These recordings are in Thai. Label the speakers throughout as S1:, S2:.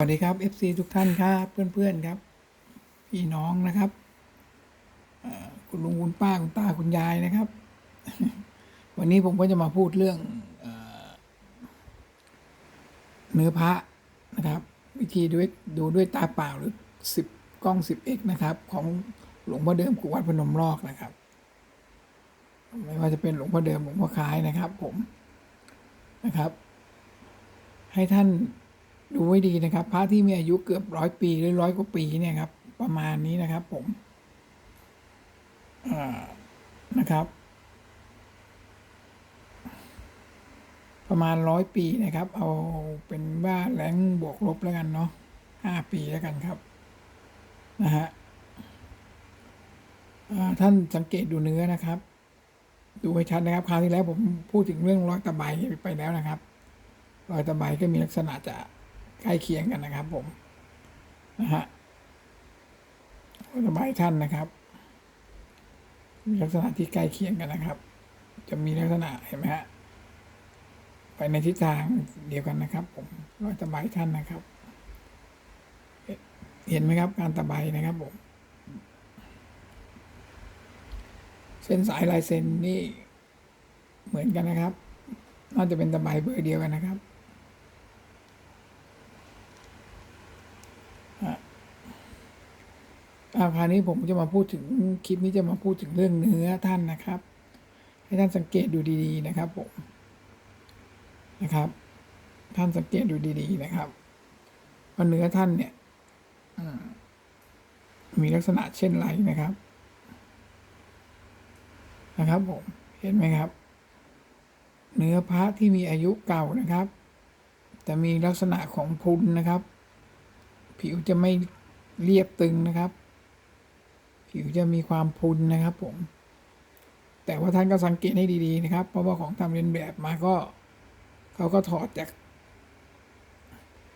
S1: สวัสดีครับ FC ทุกท่านครับ เพื่อนๆครับ พี่น้องนะครับคุณลุงคุณป้าคุณตาคุณยายนะครับ วันนี้ผมก็จะมาพูดเรื่องเนื้อพระนะครับ วิธีด้วยดูด้วยตาเปล่าหรือสิบกล้องสิบเอกนะครับ ของหลวงพ่อเดิมกุวัดพนมรอกนะครับ ไม่ว่าจะเป็นหลวงพ่อเดิมหลวงพ่อคล้ายนะครับ ผมนะครับ ให้ท่าน ดูไว้ดีนะครับ พระที่มีอายุเกือบร้อยปีหรือร้อยกว่าปีเนี่ยครับ ประมาณนี้นะครับ ผมนะครับ ประมาณร้อยปีนะครับ เอาเป็นว่าแรงบวกลบแล้วกันเนาะห้าปีแล้วกันครับนะฮะท่านสังเกตดูเนื้อนะครับ ดูให้ชัดนะครับ คราวที่แล้วผมพูดถึงเรื่องรอยตะไบไปแล้วนะครับ รอยตะไบก็มีลักษณะจะ ใกล้เคียงกันนะครับผมนะฮะรอยตะไบท่านนะครับ มีลักษณะที่ใกล้เคียงกันนะครับ จะมีลักษณะเห็นไหมฮะไปในทิศทางเดียวกันนะครับ ผมรอยตะไบท่านนะครับ เห็นไหมครับ การตะไบนะครับผมเส้นสายลายเส้นนี่เหมือนกันนะครับ น่าจะเป็นตะไบเบอร์เดียวกันนะครับอะ อ่าคราวนี้ผมจะมาพูดถึงคลิปนี้จะมาพูดถึงเรื่องเนื้อท่านนะครับ ให้ท่านสังเกตดูดีๆนะครับผมนะครับ ท่านสังเกตดูดีๆนะครับว่าเนื้อท่านเนี่ยมีลักษณะเช่นไรนะครับ นะครับผมเห็นไหมครับ เนื้อพระที่มีอายุเก่านะครับแต่มีลักษณะของพุนนะครับ ผิวจะไม่เรียบตึงนะครับ ผิวจะมีความพุนนะครับผม แต่ว่าท่านก็สังเกตให้ดีๆนะครับ เพราะว่าของทำเรียนแบบมาก็เขาก็ถอดจาก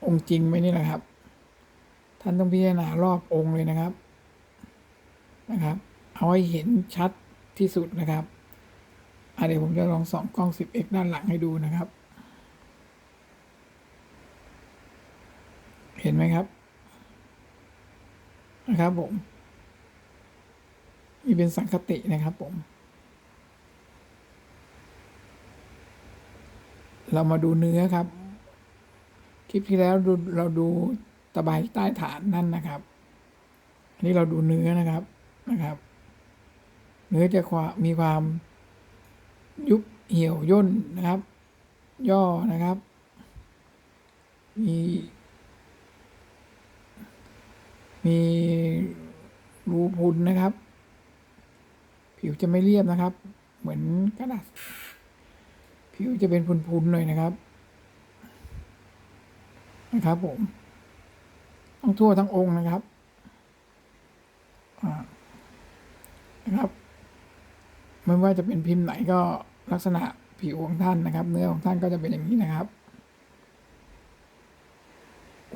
S1: องค์จริงไปนี่แหละครับ ท่านต้องพิจารณารอบองค์เลยนะครับนะครับ เอาให้เห็นชัดที่สุดนะครับอเดี๋ยวผมจะลองส่องกล้อง 10x ด้านหลังให้ดูนะครับ เห็นไหมครับ นะครับผม นี่เป็นสังคตินะครับผม เรามาดูเนื้อครับ คลิปที่แล้วดูเราดูตะไบใต้ฐานนั่นนะครับ อันนี้เราดูเนื้อนะครับนะครับ เนื้อจะความมีความยุบเหี่ยวย่นนะครับ ย่อนะครับ มีมีรูพุนนะครับ วจะไม่เรียบนะครับ เหมือนกระดาษผิวจะเป็นพุนๆหน่อยนะครับ นะครับผมต้องทั่วทั้งองค์นะครับนะครับ ไม่ว่าจะเป็นพิมพ์ไหนก็ลักษณะผิวของท่านนะครับ เนื้อของท่านก็จะเป็นอย่างนี้นะครับ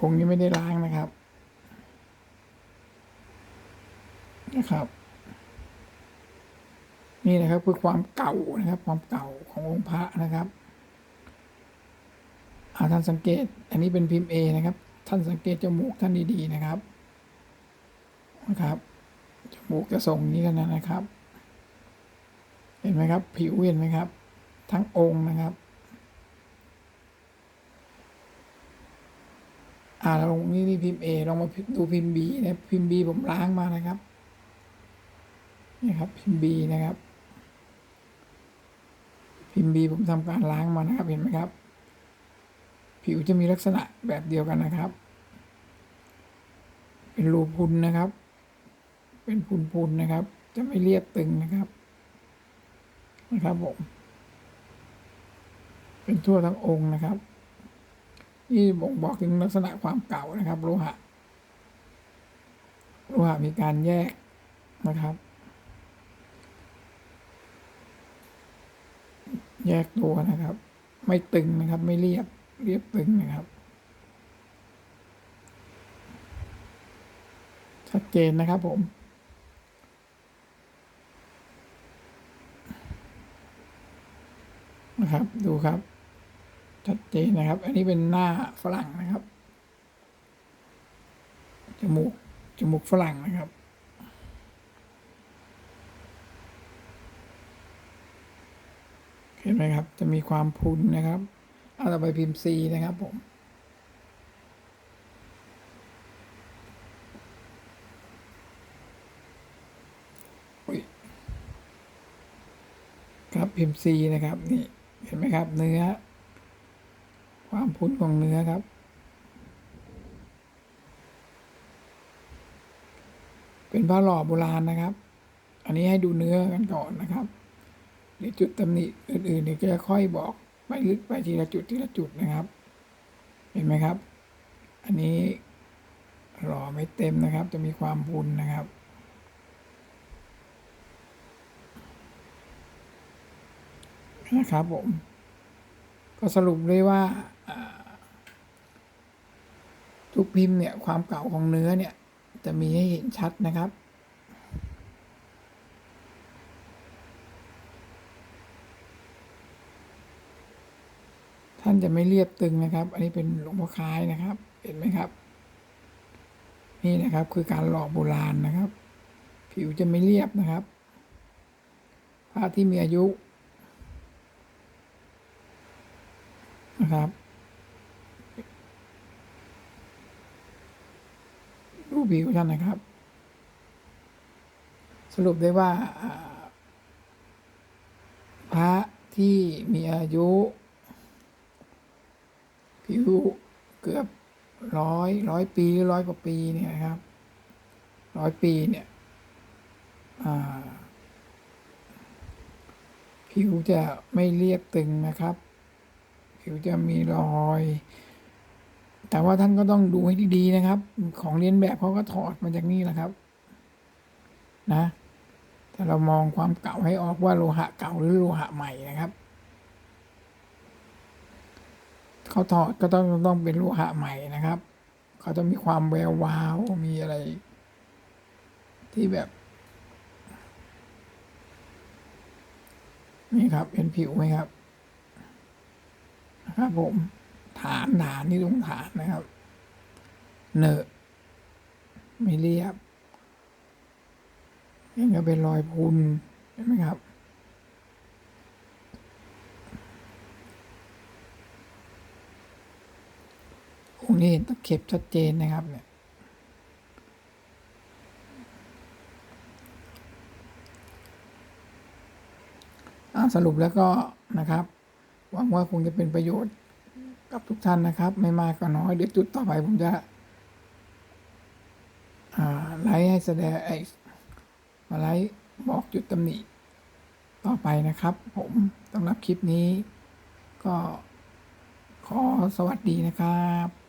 S1: องค์นี้ไม่ได้ล้างนะครับนะครับ นี่นะครับคือความเก่านะครับ ความเก่าขององค์พระนะครับอาท่านสังเกต อันนี้เป็นพิมพ์เอนะครับ ท่านสังเกตจมูกท่านดีๆนะครับนะครับจมูกจะทรงนี้กันนะครับ เห็นไหมครับ ผิวเห็นไหมครับ ทั้งองค์นะครับอ่าลงนี่นี่พิมพ์เอลองมาดูพิมพ์บีนะพิมพ์บีผมล้างมานะครับนี่ครับพิมพ์บีนะครับ พิมพ์บีผมทำการล้างมานะครับเห็นไหมครับ ผิวจะมีลักษณะแบบเดียวกันนะครับ เป็นรูพุนนะครับ เป็นพุนๆนะครับ จะไม่เรียบตึงนะครับนะครับผมเป็นทั่วทั้งองค์นะครับนี่บ่งบอกถึงลักษณะความเก่านะครับ โลหะโลหะมีการแยกนะครับ แยกตัวนะครับ ไม่ตึงนะครับ ไม่เรียบ เรียบตึงนะครับ ชัดเจนนะครับผมนะครับ ดูครับ ชัดเจนนะครับ อันนี้เป็นหน้าฝรั่งนะครับ จมูก จมูกฝรั่งนะครับ เห็นไหมครับ จะมีความพุนนะครับเอาต่อไปพิมพ์ C นะครับผม ครับพิมพ์ C นะครับ นี่ เห็นไหมครับ เนื้อ ความพุนของเนื้อครับ เป็นผ้าหล่อโบราณนะครับ อันนี้ให้ดูเนื้อกันก่อนนะครับ เดี๋ยวจุดตำหนิอื่นๆเดี๋ยวจะค่อยบอกไปลึกไปทีละจุดทีละจุดนะครับ เห็นไหมครับ อันนี้หล่อไม่เต็มนะครับ จะมีความพุนนะครับนะครับผม ก็สรุปเลยว่าทุกพิมพ์เนี่ยความเก่าของเนื้อเนี่ย จะมีให้เห็นชัดนะครับ ท่านจะไม่เรียบตึงนะครับ อันนี้เป็นหลวงพ่อคล้ายนะครับ เห็นไหมครับ นี่นะครับคือการหล่อโบราณนะครับ ผิวจะไม่เรียบนะครับผ้าที่มีอายุนะครับรูปผิวท่านนะครับ สรุปได้ว่าพระที่มีอายุ ผิวเกือบร้อยร้อยปีหรือร้อยกว่าปีเนี่ยครับร้อยปีเนี่ยผิวจะไม่เรียบตึงนะครับ ผิวจะมีรอย แต่ว่าท่านก็ต้องดูให้ดีๆนะครับ ของเรียนแบบเขาก็ถอดมาจากนี่แหละครับ นะแต่เรามองความเก่าให้ออกว่าโลหะเก่าหรือโลหะใหม่นะครับ เขาถอดก็ต้องต้องเป็นโลหะใหม่นะครับ เขาจะมีความแวววาว มีอะไร ที่แบบ นี่ครับเป็นผิวไหมครับ นะครับผม ฐานฐานที่ตรงฐานนะครับ เนอะไม่เรียบยังก็เป็นรอยพุนเห็นไหมครับ องนี้เห็นตะเข็บชัดเจนนะครับเนี่ยสรุปแล้วก็นะครับ หวังว่าคงจะเป็นประโยชน์กับทุกท่านนะครับ ไม่มากก็น้อย เดี๋ยวจุดต่อไปผมจะไลฟ์ให้แสดงไอ้มาไลฟ์บอกจุดตำหนิต่อไปนะครับ ผมสำหรับคลิปนี้ ก็ขอสวัสดีนะครับ